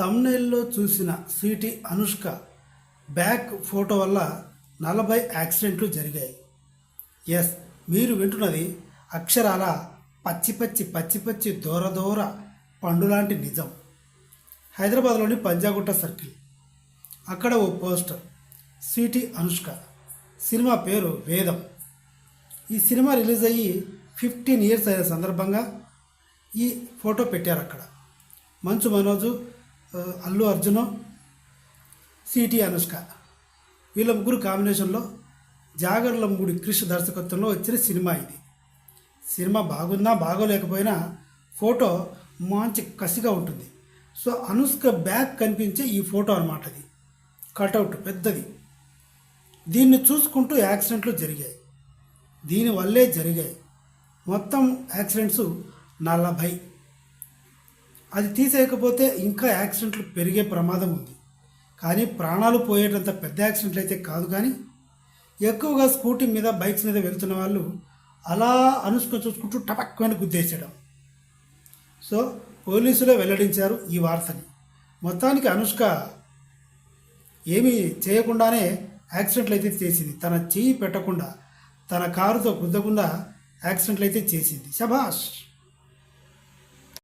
తమ్నైల్లో చూసిన Sweety Anushka back photo వల్ల నలభై యాక్సిడెంట్లు జరిగాయి. ఎస్ మీరు వింటున్నది అక్షరాల పచ్చి పచ్చి పచ్చి పచ్చి దూర దూర పండులాంటి నిజం. హైదరాబాద్లోని పంజాగుట్ట సర్కిల్. అక్కడ ఓ పోస్టర్. స్వీటీ అనుష్క. సినిమా పేరు వేదం. ఈ సినిమా రిలీజ్ అయ్యి ఫిఫ్టీన్ ఇయర్స్ అయిన సందర్భంగా ఈ ఫోటో పెట్టారు అక్కడ మంచు మనోజు అల్లు అర్జును సిటీ అనుష్క. వీళ్ళ ముగ్గురు కాంబినేషన్లో జాగర్లమూడి క్రిష్ దర్శకత్వంలో వచ్చిన సినిమా ఇది. సినిమా బాగున్నా బాగోలేకపోయినా ఫోటో మంచి కసిగా ఉంటుంది. సో అనుష్క బ్యాక్ కనిపించే ఈ ఫోటో అనమాట అది. కటౌట్ పెద్దది. దీన్ని చూసుకుంటూ యాక్సిడెంట్లు జరిగాయి. దీనివల్లే జరిగాయి. మొత్తం యాక్సిడెంట్స్ నలభై అది తీసేయకపోతే ఇంకా యాక్సిడెంట్లు పెరిగే ప్రమాదం ఉంది. కానీ ప్రాణాలు పోయేటంత పెద్ద యాక్సిడెంట్లు అయితే కాదు కానీ ఎక్కువగా స్కూటీ మీద బైక్స్ మీద వెళ్తున్న వాళ్ళు అలా అనుసుకొని చూసుకుంటూ టపక్కమని గుద్దేసేయడం. సో పోలీసులే వెల్లడించారు ఈ వార్తని. మొత్తానికి అనుష్క ఏమీ చేయకుండానే యాక్సిడెంట్లు అయితే చేసింది. తన చేయి పెట్టకుండా తన కారుతో గుద్దకుండా యాక్సిడెంట్లు అయితే చేసింది. శభాష్!